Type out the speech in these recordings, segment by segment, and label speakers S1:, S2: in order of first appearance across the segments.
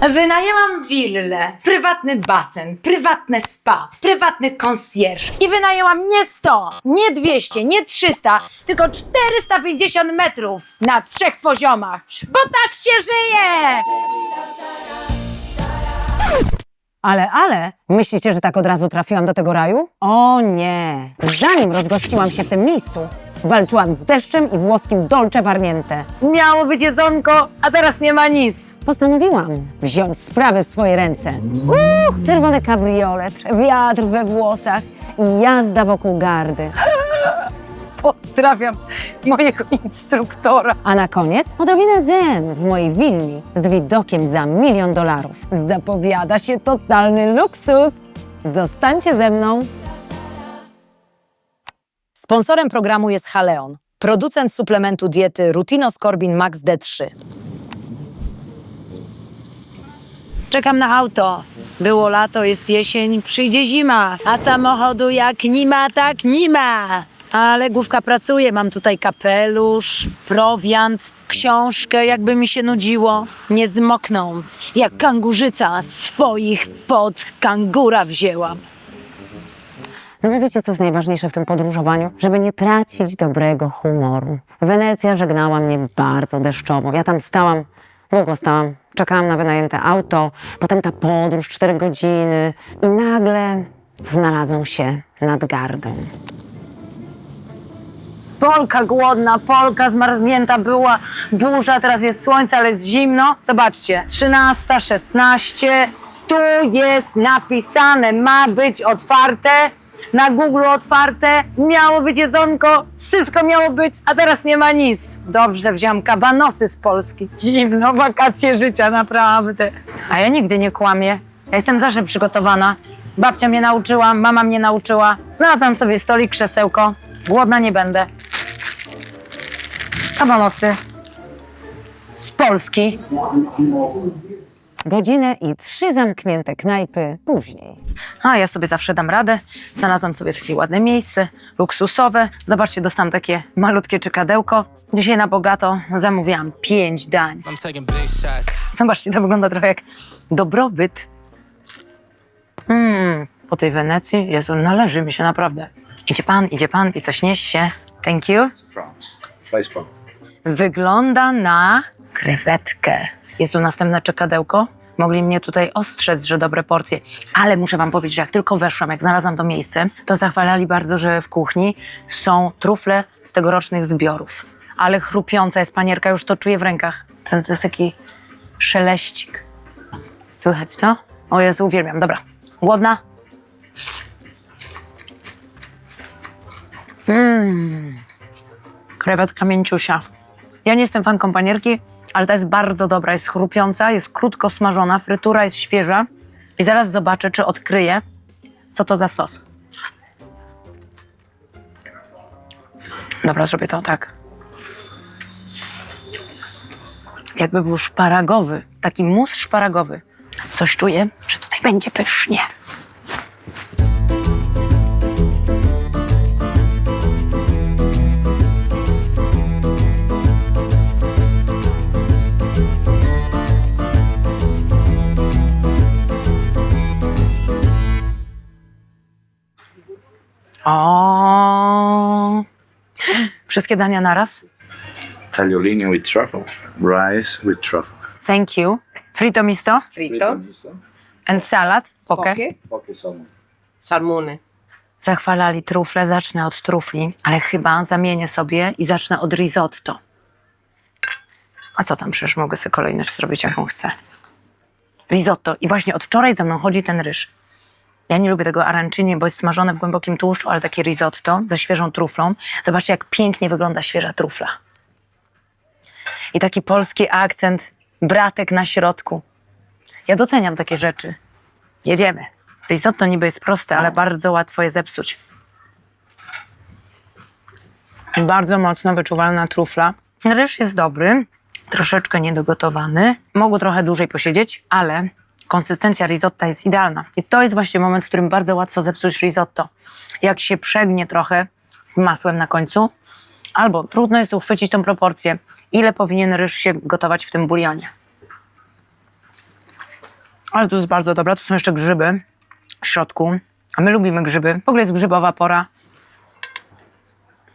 S1: Wynajęłam willę, prywatny basen, prywatne spa, prywatny concierge i wynajęłam nie 100, nie 200, nie 300, tylko 450 metrów na trzech poziomach, bo tak się żyje!
S2: Ale, ale, myślicie, że tak od razu trafiłam do tego raju? O nie! Zanim rozgościłam się w tym miejscu, walczyłam z deszczem i włoskim dolce warnięte.
S1: Miało być jedzonko, a teraz nie ma nic.
S2: Postanowiłam wziąć sprawy w swoje ręce. Uuu, czerwony kabriolet, wiatr we włosach i jazda wokół gardy.
S1: Pozdrawiam mojego instruktora.
S2: A na koniec odrobinę zen w mojej willi z widokiem za milion dolarów. Zapowiada się totalny luksus. Zostańcie ze mną. Sponsorem programu jest Haleon, producent suplementu diety Rutino Scorbin Max D3.
S1: Czekam na auto. Było lato, jest jesień, przyjdzie zima, a samochodu jak nie ma, tak nie ma. Ale główka pracuje, mam tutaj kapelusz, prowiant, książkę, jakby mi się nudziło. Nie zmokną, jak kangurzyca swoich pod kangura wzięłam.
S2: No wiecie, co jest najważniejsze w tym podróżowaniu? Żeby nie tracić dobrego humoru. Wenecja żegnała mnie bardzo deszczowo. Ja tam stałam, długo stałam, czekałam na wynajęte auto, potem ta podróż, cztery godziny i nagle znalazłam się nad gardą.
S1: Polka głodna, Polka zmarznięta była, burza, teraz jest słońce, ale jest zimno. Zobaczcie, 13, 16, tu jest napisane, ma być otwarte, na Google otwarte, miało być jedzonko, wszystko miało być, a teraz nie ma nic. Dobrze, wziąłem kabanosy z Polski. Zimno, wakacje życia, naprawdę. A ja nigdy nie kłamię, ja jestem zawsze przygotowana. Babcia mnie nauczyła, mama mnie nauczyła. Znalazłam sobie stolik, krzesełko. Głodna nie będę kabanosy z Polski.
S2: Godzinę i trzy zamknięte knajpy później.
S1: A ja sobie zawsze dam radę. Znalazłam sobie takie ładne miejsce, luksusowe. Zobaczcie, dostałam takie malutkie czykadełko. Dzisiaj na bogato zamówiłam pięć dań. Zobaczcie, to wygląda trochę jak dobrobyt. Mm, po tej Wenecji, Jezu, należy mi się naprawdę. Idzie pan, idzie pan i coś nieś się. Thank you. Wygląda na krewetkę. Jezu, następne czekadełko. Mogli mnie tutaj ostrzec, że dobre porcje. Ale muszę wam powiedzieć, że jak tylko weszłam, jak znalazłam to miejsce, to zachwalali bardzo, że w kuchni są trufle z tegorocznych zbiorów. Ale chrupiąca jest panierka, już to czuję w rękach. To, to jest taki szeleścik. Słychać to? O Jezu, uwielbiam. Dobra. Głodna? krewetka mięciusia. Ja nie jestem fanką panierki, ale ta jest bardzo dobra, jest chrupiąca, jest krótko smażona, frytura jest świeża i zaraz zobaczę, czy odkryję, co to za sos. Dobra, zrobię to tak. Jakby był szparagowy, taki mus szparagowy. Coś czuję, że tutaj będzie pysznie. O. Wszystkie dania naraz?
S3: Tagliolini with truffle, rice with truffle.
S1: Thank you. Frito misto
S4: Frito,
S1: and salad. Poke.
S4: poke,
S3: Poke salmon.
S4: salmone.
S1: Zachwalali trufle, zacznę od trufli, ale chyba zamienię sobie i zacznę od risotto. A co tam, przecież mogę sobie kolejność zrobić, jaką chcę. Risotto. I właśnie od wczoraj za mną chodzi ten ryż. Ja nie lubię tego arancini, bo jest smażone w głębokim tłuszczu, ale takie risotto ze świeżą truflą. Zobaczcie, jak pięknie wygląda świeża trufla. I taki polski akcent, bratek na środku. Ja doceniam takie rzeczy. Jedziemy. Risotto niby jest proste, ale bardzo łatwo je zepsuć. Bardzo mocno wyczuwalna trufla. Ryż jest dobry, troszeczkę niedogotowany. Mogło trochę dłużej posiedzieć, ale konsystencja risotta jest idealna. I to jest właśnie moment, w którym bardzo łatwo zepsuć risotto. Jak się przegnie trochę z masłem na końcu, albo trudno jest uchwycić tą proporcję, ile powinien ryż się gotować w tym bulionie. Ale to jest bardzo dobra. Tu są jeszcze grzyby w środku. A my lubimy grzyby. W ogóle jest grzybowa pora.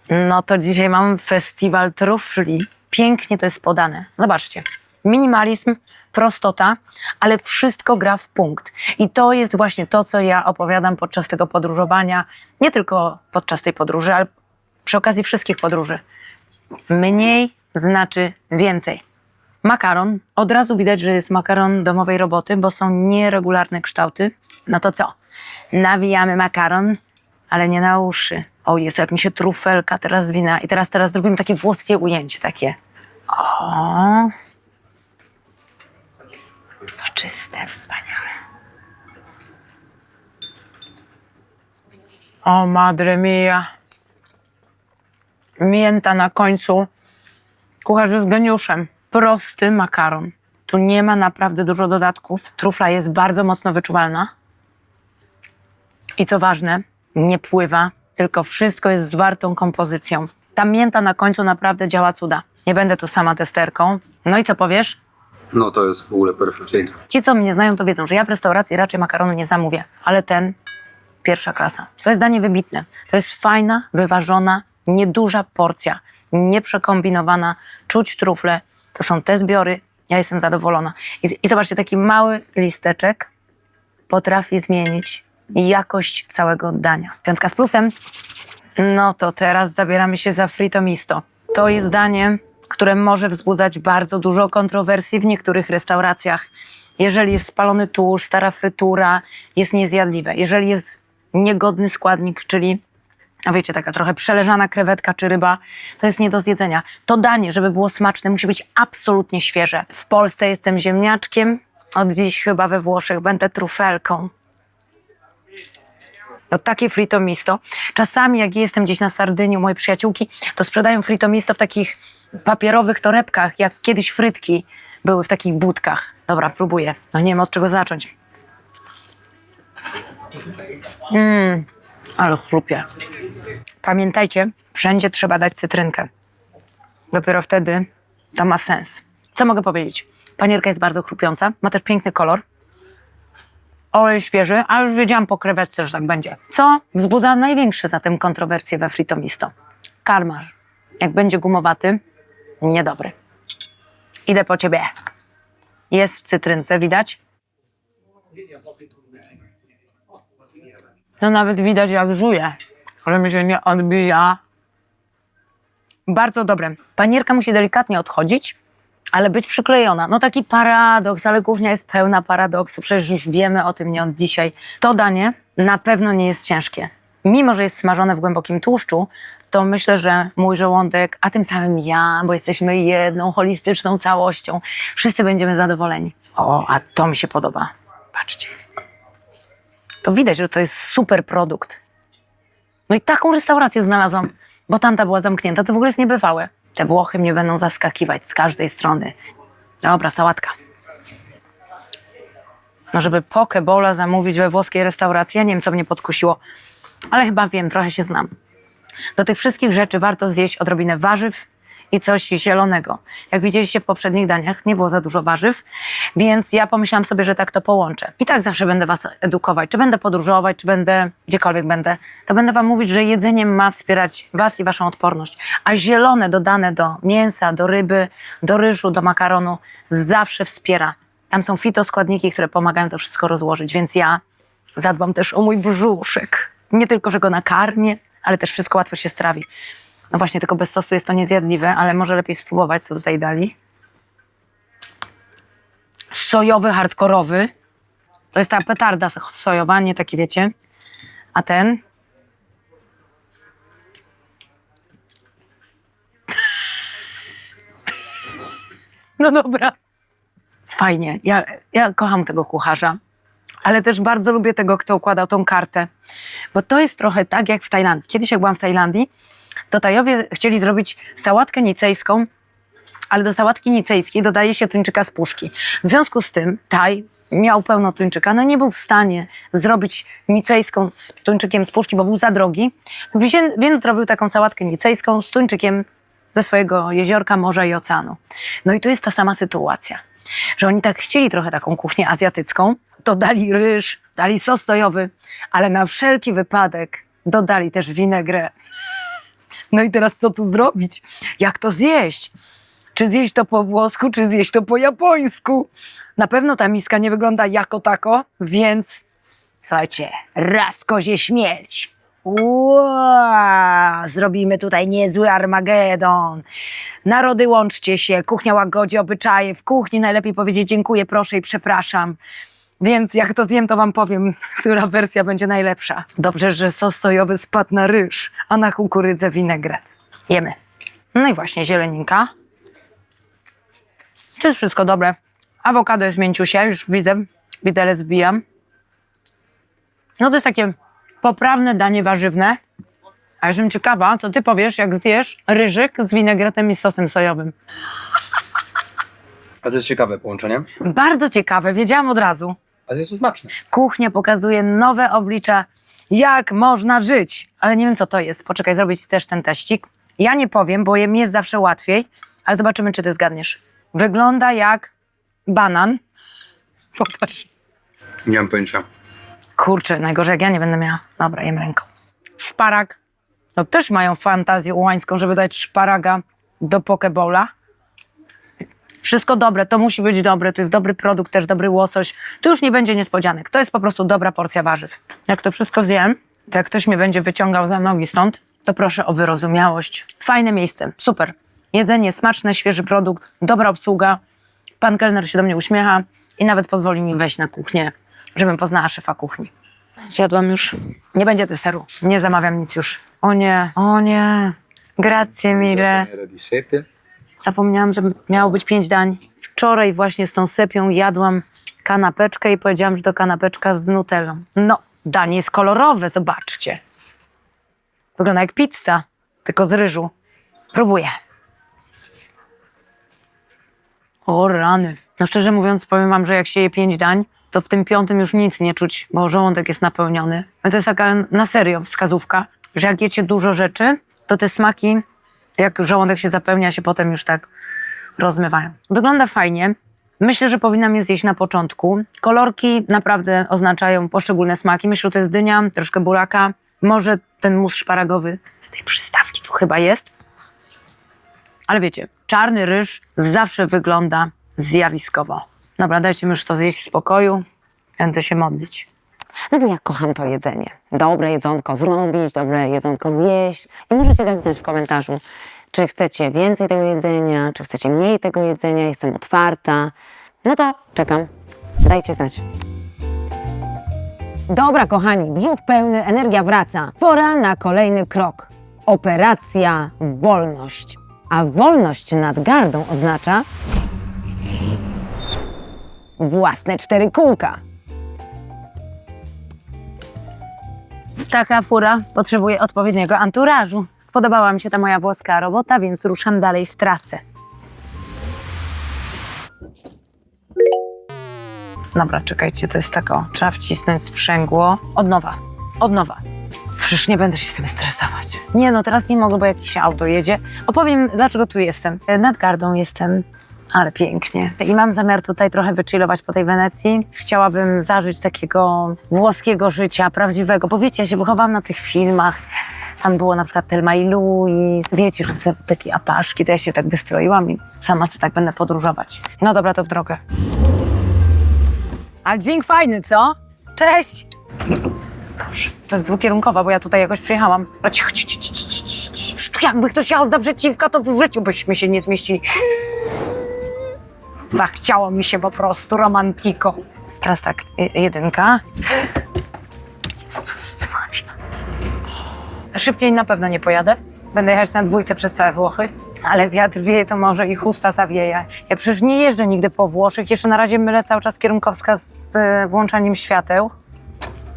S1: No to dzisiaj mam festiwal trufli. Pięknie to jest podane. Zobaczcie. Minimalizm, prostota, ale wszystko gra w punkt. I to jest właśnie to, co ja opowiadam podczas tego podróżowania. Nie tylko podczas tej podróży, ale przy okazji wszystkich podróży. Mniej znaczy więcej. Makaron. Od razu widać, że jest makaron domowej roboty, bo są nieregularne kształty. No to co? Nawijamy makaron, ale nie na uszy. O Jezu, jak mi się trufelka teraz wina. I teraz, teraz zrobimy takie włoskie ujęcie, takie. O. Soczyste, wspaniałe. O, madre mia. Mięta na końcu. Kucharz jest geniuszem. Prosty makaron. Tu nie ma naprawdę dużo dodatków. Trufla jest bardzo mocno wyczuwalna. I co ważne, nie pływa, tylko wszystko jest zwartą kompozycją. Ta mięta na końcu naprawdę działa cuda. Nie będę tu sama testerką. No i co powiesz?
S5: No to jest w ogóle perfekcyjne.
S1: Ci, co mnie znają, to wiedzą, że ja w restauracji raczej makaronu nie zamówię, ale ten pierwsza klasa. To jest danie wybitne. To jest fajna, wyważona, nieduża porcja, nieprzekombinowana, czuć trufle. To są te zbiory. Ja jestem zadowolona. I, I zobaczcie, taki mały listeczek potrafi zmienić jakość całego dania. Piątka z plusem. No to teraz zabieramy się za frito misto. To jest danie, które może wzbudzać bardzo dużo kontrowersji w niektórych restauracjach. Jeżeli jest spalony tłuszcz, stara frytura, jest niezjadliwe. Jeżeli jest niegodny składnik, czyli a wiecie, taka trochę przeleżana krewetka czy ryba, to jest nie do zjedzenia. To danie, żeby było smaczne, musi być absolutnie świeże. W Polsce jestem ziemniaczkiem, od dziś chyba we Włoszech będę trufelką. No takie frito misto. Czasami jak jestem gdzieś na Sardynii u mojej przyjaciółki, to sprzedają frito misto w takich papierowych torebkach, jak kiedyś frytki były w takich budkach. Dobra, próbuję. No nie wiem od czego zacząć. Mmm, ale chrupie. Pamiętajcie, wszędzie trzeba dać cytrynkę. Dopiero wtedy to ma sens. Co mogę powiedzieć? Panierka jest bardzo chrupiąca, ma też piękny kolor. Olej świeży, a już wiedziałam po krewetce, że tak będzie. Co wzbudza największe zatem kontrowersje we frito misto? Karmar. Jak będzie gumowaty, niedobry. Idę po ciebie. Jest w cytrynce, widać? No nawet widać jak żuje, ale mi się nie odbija. Bardzo dobre. Panierka musi delikatnie odchodzić, ale być przyklejona. No taki paradoks, ale kuchnia jest pełna paradoksu. Przecież już wiemy o tym nie od dzisiaj. To danie na pewno nie jest ciężkie. Mimo, że jest smażone w głębokim tłuszczu, to myślę, że mój żołądek, a tym samym ja, bo jesteśmy jedną holistyczną całością, wszyscy będziemy zadowoleni. O, a to mi się podoba. Patrzcie. To widać, że to jest super produkt. No i taką restaurację znalazłam, bo tamta była zamknięta. To w ogóle jest niebywałe. Te Włochy mnie będą zaskakiwać z każdej strony. Dobra, sałatka. No, żeby poke bowla zamówić we włoskiej restauracji, ja nie wiem, co mnie podkusiło, ale chyba wiem, trochę się znam. Do tych wszystkich rzeczy warto zjeść odrobinę warzyw i coś zielonego. Jak widzieliście w poprzednich daniach, nie było za dużo warzyw, więc ja pomyślałam sobie, że tak to połączę. I tak zawsze będę was edukować. Czy będę podróżować, czy będę gdziekolwiek będę, to będę wam mówić, że jedzenie ma wspierać was i waszą odporność. A zielone dodane do mięsa, do ryby, do ryżu, do makaronu zawsze wspiera. Tam są fitoskładniki, które pomagają to wszystko rozłożyć, więc ja zadbam też o mój brzuszek. Nie tylko, że go nakarmię, ale też wszystko łatwo się strawi. No właśnie, tylko bez sosu jest to niezjadliwe, ale może lepiej spróbować, co tutaj dali. Sojowy, hardkorowy. To jest ta petarda sojowa, nie taki wiecie. A ten? No dobra. Fajnie. Ja, ja kocham tego kucharza, ale też bardzo lubię tego, kto układał tą kartę. Bo to jest trochę tak jak w Tajlandii. Kiedyś jak byłam w Tajlandii, to Tajowie chcieli zrobić sałatkę nicejską, ale do sałatki nicejskiej dodaje się tuńczyka z puszki. W związku z tym Taj miał pełno tuńczyka, no nie był w stanie zrobić nicejską z tuńczykiem z puszki, bo był za drogi, więc zrobił taką sałatkę nicejską z tuńczykiem ze swojego jeziorka, morza i oceanu. No i tu jest ta sama sytuacja. że oni tak chcieli trochę taką kuchnię azjatycką, to dali ryż, dali sos sojowy, ale na wszelki wypadek dodali też winegrę. No i teraz co tu zrobić? Jak to zjeść? Czy zjeść to po włosku, czy zjeść to po japońsku? Na pewno ta miska nie wygląda jako tako, więc słuchajcie, raz kozie śmierć. Ua, zrobimy tutaj niezły Armagedon. Narody łączcie się, kuchnia łagodzi obyczaje. W kuchni najlepiej powiedzieć dziękuję, proszę i przepraszam. Więc jak to zjem, to wam powiem, która wersja będzie najlepsza. Dobrze, że sos sojowy spadł na ryż, a na kukurydzę winegret. Jemy. No i właśnie zieleninka. Czy jest wszystko dobre? Awokado jest mięciusie, już widzę, widelec zbijam. No to jest takie poprawne danie warzywne. A jestem ciekawa, co ty powiesz, jak zjesz ryżyk z winegretem i sosem sojowym.
S5: A to jest ciekawe połączenie.
S1: Bardzo ciekawe, wiedziałam od razu.
S5: Ale jest to smaczne.
S1: Kuchnia pokazuje nowe oblicza, jak można żyć. Ale nie wiem, co to jest. Poczekaj, zrobić też ten teścik. Ja nie powiem, bo mi jest zawsze łatwiej, ale zobaczymy, czy ty zgadniesz. Wygląda jak banan. Popatrz.
S5: Nie mam pojęcia.
S1: Kurczę, najgorzej jak ja nie będę miała. Dobra, jem ręką. Szparak. No też mają fantazję ułańską, żeby dać szparaga do pokebola. Wszystko dobre, to musi być dobre, to jest dobry produkt, też dobry łosoś. Tu już nie będzie niespodzianek, to jest po prostu dobra porcja warzyw. Jak to wszystko zjem, to jak ktoś mnie będzie wyciągał za nogi stąd, to proszę o wyrozumiałość. Fajne miejsce, super. Jedzenie smaczne, świeży produkt, dobra obsługa. Pan kelner się do mnie uśmiecha i nawet pozwoli mi wejść na kuchnię, żebym poznała szefa kuchni. Zjadłam już. Nie będzie deseru. Nie zamawiam nic już. O nie, o nie. Grazie mille. Zapomniałam, że miało być pięć dań. Wczoraj właśnie z tą sepią jadłam kanapeczkę i powiedziałam, że to kanapeczka z nutellą. No, danie jest kolorowe, zobaczcie. Wygląda jak pizza, tylko z ryżu. Próbuję. O rany. No szczerze mówiąc, powiem wam, że jak się je pięć dań, to w tym piątym już nic nie czuć, bo żołądek jest napełniony. No to jest taka na serio wskazówka, że jak jecie dużo rzeczy, to te smaki, jak żołądek się zapełnia, się potem już tak rozmywają. Wygląda fajnie. Myślę, że powinnam je zjeść na początku. Kolorki naprawdę oznaczają poszczególne smaki. Myślę, że to jest dynia, troszkę buraka. Może ten mus szparagowy z tej przystawki tu chyba jest. Ale wiecie, czarny ryż zawsze wygląda zjawiskowo. Dobra, dajcie mi już to zjeść w spokoju. Będę się modlić.
S2: No bo ja kocham to jedzenie. Dobre jedzonko zrobić, dobre jedzonko zjeść. I możecie dać znać w komentarzu, czy chcecie więcej tego jedzenia, czy chcecie mniej tego jedzenia. Jestem otwarta. No to czekam. Dajcie znać. Dobra, kochani, brzuch pełny, energia wraca. Pora na kolejny krok. Operacja wolność. A wolność nad gardą oznacza własne cztery kółka.
S1: Taka fura potrzebuje odpowiedniego anturażu. Spodobała mi się ta moja włoska robota, więc ruszam dalej w trasę. Dobra, czekajcie, to jest tako. Trzeba wcisnąć sprzęgło. Od nowa, od nowa. Przecież nie będę się z tym stresować. Nie no, teraz nie mogę, bo jakieś auto jedzie. Opowiem, dlaczego tu jestem. Nad gardą jestem, ale pięknie. I mam zamiar tutaj trochę wychillować po tej Wenecji. Chciałabym zażyć takiego włoskiego życia, prawdziwego. Bo wiecie, ja się wychowałam na tych filmach. Tam było na przykład Telma i Louise. Wiecie, że te takie apaszki, to ja się tak wystroiłam i sama sobie tak będę podróżować. No dobra, to w drogę. Ale dźwięk fajny, co? Cześć! To jest dwukierunkowa, bo ja tutaj jakoś przyjechałam. Jakby ktoś jechał z naprzeciwka, to w życiu byśmy się nie zmieścili. Zachciało mi się po prostu romantiko. Teraz tak, y- jedynka. Jezus Maria. Szybciej na pewno nie pojadę. Będę jechać na dwójce przez całe Włochy. Ale wiatr wieje, to może i chusta zawieje. Ja przecież nie jeżdżę nigdy po Włoszech. Jeszcze na razie mylę cały czas kierunkowska z e, włączaniem świateł.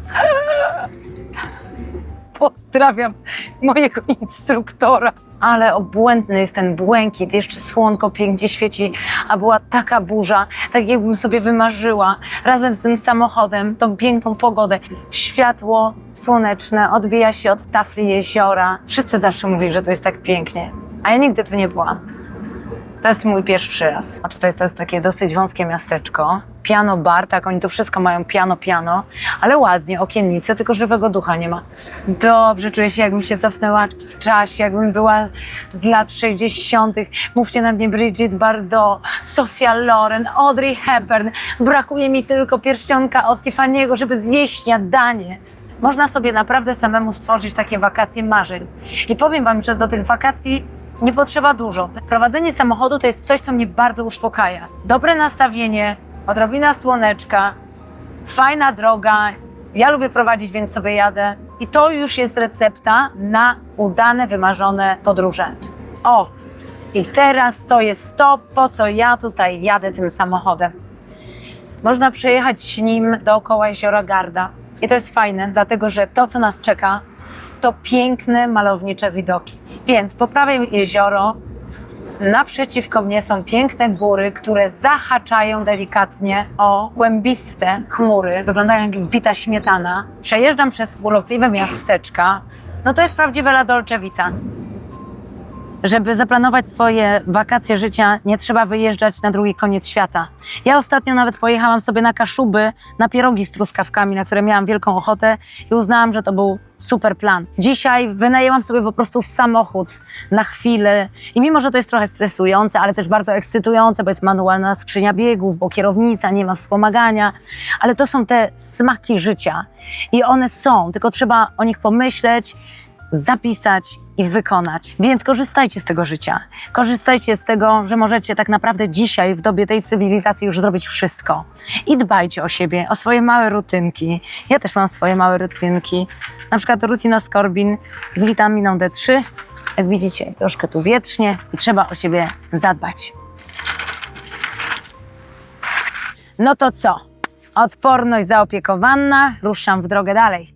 S1: Pozdrawiam mojego instruktora. Ale obłędny jest ten błękit, jeszcze słonko pięknie świeci, a była taka burza, tak jakbym sobie wymarzyła, razem z tym samochodem, tą piękną pogodę. Światło słoneczne odbija się od tafli jeziora. Wszyscy zawsze mówili, że to jest tak pięknie, a ja nigdy tu nie byłam. To jest mój pierwszy raz. A tutaj to jest takie dosyć wąskie miasteczko. Piano bar, tak, oni tu wszystko mają piano, piano, ale ładnie, okiennice, tylko żywego ducha nie ma. Dobrze, czuję się jakbym się cofnęła w czasie, jakbym była z lat 60. Mówcie na mnie Bridget Bardot, Sofia Loren, Audrey Hepburn. Brakuje mi tylko pierścionka od Tiffany'ego, żeby zjeść śniadanie. Można sobie naprawdę samemu stworzyć takie wakacje marzeń. I powiem wam, że do tych wakacji nie potrzeba dużo. Prowadzenie samochodu to jest coś, co mnie bardzo uspokaja. Dobre nastawienie, odrobina słoneczka, fajna droga. Ja lubię prowadzić, więc sobie jadę. I to już jest recepta na udane, wymarzone podróże. O, i teraz to jest to, po co ja tutaj jadę tym samochodem. Można przejechać nim dookoła jeziora Garda. I to jest fajne, dlatego że to, co nas czeka, to piękne, malownicze widoki. Więc po prawej jezioro, naprzeciwko mnie są piękne góry, które zahaczają delikatnie o głębiste chmury. Wyglądają jak bita śmietana. Przejeżdżam przez urokliwe miasteczka. No to jest prawdziwe La Dolce Vita. Żeby zaplanować swoje wakacje życia, nie trzeba wyjeżdżać na drugi koniec świata. Ja ostatnio nawet pojechałam sobie na Kaszuby, na pierogi z truskawkami, na które miałam wielką ochotę i uznałam, że to był super plan. Dzisiaj wynajęłam sobie po prostu samochód na chwilę i mimo, że to jest trochę stresujące, ale też bardzo ekscytujące, bo jest manualna skrzynia biegów, bo kierownica, nie ma wspomagania, ale to są te smaki życia i one są, tylko trzeba o nich pomyśleć, zapisać i wykonać. Więc korzystajcie z tego życia. Korzystajcie z tego, że możecie tak naprawdę dzisiaj, w dobie tej cywilizacji, już zrobić wszystko. I dbajcie o siebie, o swoje małe rutynki. Ja też mam swoje małe rutynki. Na przykład rutina skorbin z witaminą D3. Jak widzicie, troszkę tu wietrznie i trzeba o siebie zadbać. No to co? Odporność zaopiekowana. Ruszam w drogę dalej.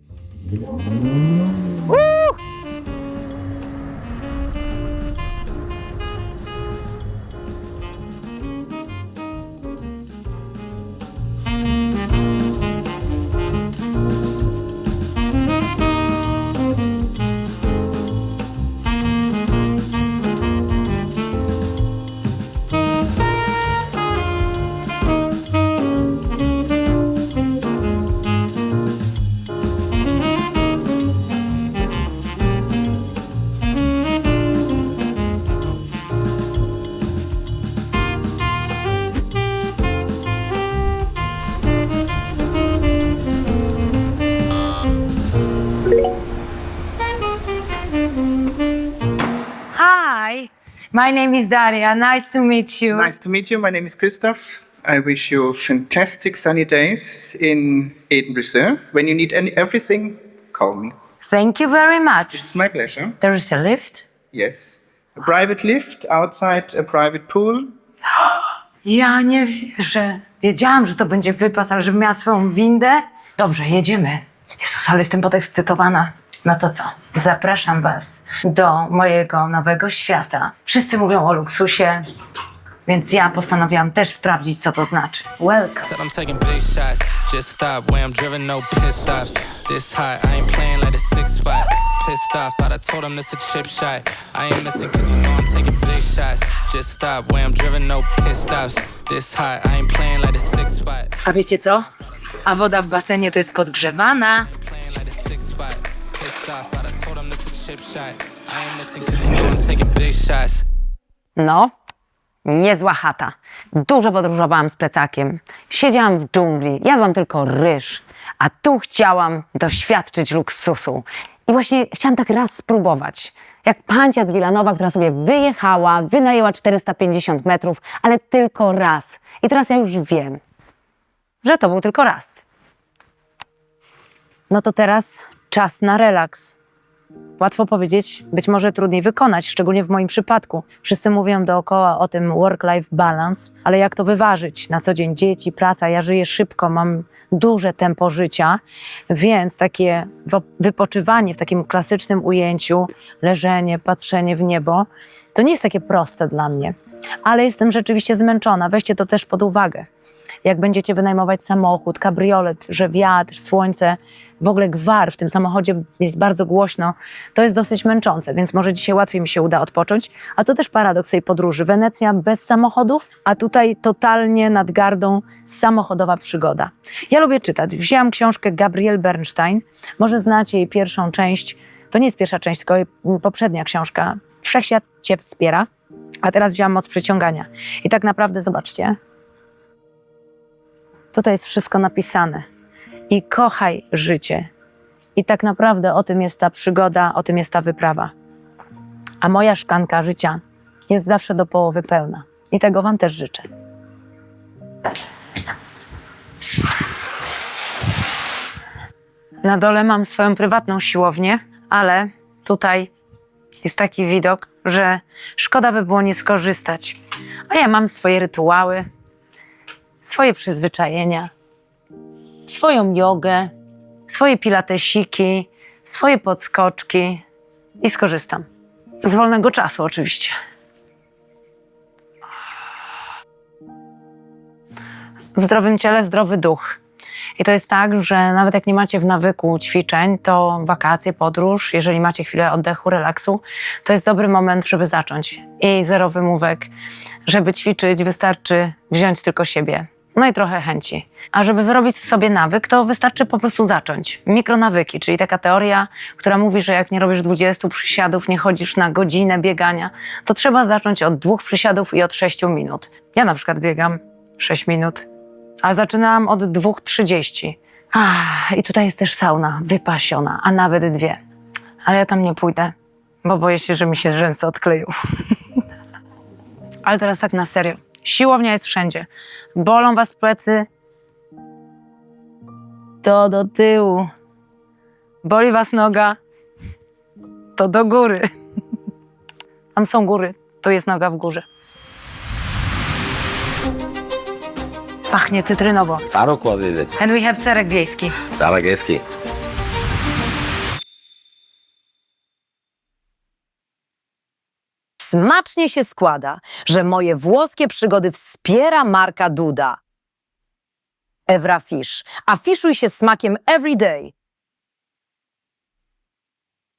S1: My name is Daria. Nice to meet you.
S4: Nice to meet you. My name is Christoph. I wish you fantastic sunny days in Eden Reserve. When you need any, everything, call me.
S1: Thank you very much.
S4: It's my pleasure.
S1: There is a lift.
S4: Yes. A private lift outside a private pool.
S1: Ja nie wierzę. Wiedziałam, że to będzie wypas, ale żebym miała swoją windę. Dobrze, jedziemy. Jezus, ale jestem podekscytowana. No to co? Zapraszam Was do mojego nowego świata. Wszyscy mówią o luksusie, więc ja postanowiłam też sprawdzić, co to znaczy. Welcome.
S6: Said I'm taking big shots. Just stop where I'm driven, no pit stops. This hot, I ain't playing like a six spot. Pissed off, thought I told him this a chip shot. I ain't missing cause you know I'm taking big shots. Just stop where I'm driven, no pit stops. This hot, I ain't playing like a six spot.
S1: A wiecie co? A woda w basenie to jest podgrzewana.
S6: Playing like a
S2: No, niezła chata. Dużo podróżowałam z plecakiem. Siedziałam w dżungli, jadłam tylko ryż, a tu chciałam doświadczyć luksusu. I właśnie chciałam tak raz spróbować. Jak pancia z Wilanowa, która sobie wyjechała, wynajęła 450 metrów, ale tylko raz. I teraz ja już wiem, że to był tylko raz.
S1: No to teraz czas na relaks. Łatwo powiedzieć, być może trudniej wykonać, szczególnie w moim przypadku. Wszyscy mówią dookoła o tym work-life balance, ale jak to wyważyć? Na co dzień dzieci, praca, ja żyję szybko, mam duże tempo życia, więc takie wypoczywanie w takim klasycznym ujęciu, leżenie, patrzenie w niebo, to nie jest takie proste dla mnie. Ale jestem rzeczywiście zmęczona, weźcie to też pod uwagę. Jak będziecie wynajmować samochód, kabriolet, że wiatr, słońce, w ogóle gwar w tym samochodzie jest bardzo głośno, to jest dosyć męczące, więc może dzisiaj łatwiej mi się uda odpocząć. A to też paradoks tej podróży. Wenecja bez samochodów, a tutaj totalnie nad gardą samochodowa przygoda. Ja lubię czytać. Wzięłam książkę Gabrielle Bernstein. Może znacie jej pierwszą część. To nie jest pierwsza część, tylko poprzednia książka. Wszechświat cię wspiera. A teraz wzięłam moc przyciągania. I tak naprawdę, zobaczcie, tutaj jest wszystko napisane. I kochaj życie. I tak naprawdę o tym jest ta przygoda, o tym jest ta wyprawa. A moja szklanka życia jest zawsze do połowy pełna. I tego Wam też życzę. Na dole mam swoją prywatną siłownię, ale tutaj jest taki widok, że szkoda by było nie skorzystać. A ja mam swoje rytuały, swoje przyzwyczajenia, swoją jogę, swoje pilatesiki, swoje podskoczki i skorzystam. Z wolnego czasu oczywiście. W zdrowym ciele zdrowy duch. I to jest tak, że nawet jak nie macie w nawyku ćwiczeń, to wakacje, podróż, jeżeli macie chwilę oddechu, relaksu, to jest dobry moment, żeby zacząć. I zero wymówek. Żeby ćwiczyć, wystarczy wziąć tylko siebie. No i trochę chęci. A żeby wyrobić w sobie nawyk, to wystarczy po prostu zacząć. Mikronawyki, czyli taka teoria, która mówi, że jak nie robisz 20 przysiadów, nie chodzisz na godzinę biegania, to trzeba zacząć od dwóch przysiadów i od 6 minut. Ja na przykład biegam 6 minut, a zaczynałam od 2.30. Ah, I tutaj jest też sauna, wypasiona, a nawet dwie. Ale ja tam nie pójdę, bo boję się, że mi się rzęsy odkleją. Ale teraz tak na serio. Siłownia jest wszędzie. Bolą was plecy? To do tyłu. Boli was noga? To do góry. Tam są góry, to jest noga w górze. Pachnie cytrynowo.
S7: Is it?
S1: And we have serek wiejski.
S7: Zarageski.
S8: Smacznie się składa, że moje włoskie przygody wspiera marka Duda. Evra Fish. Afiszuj się smakiem every day.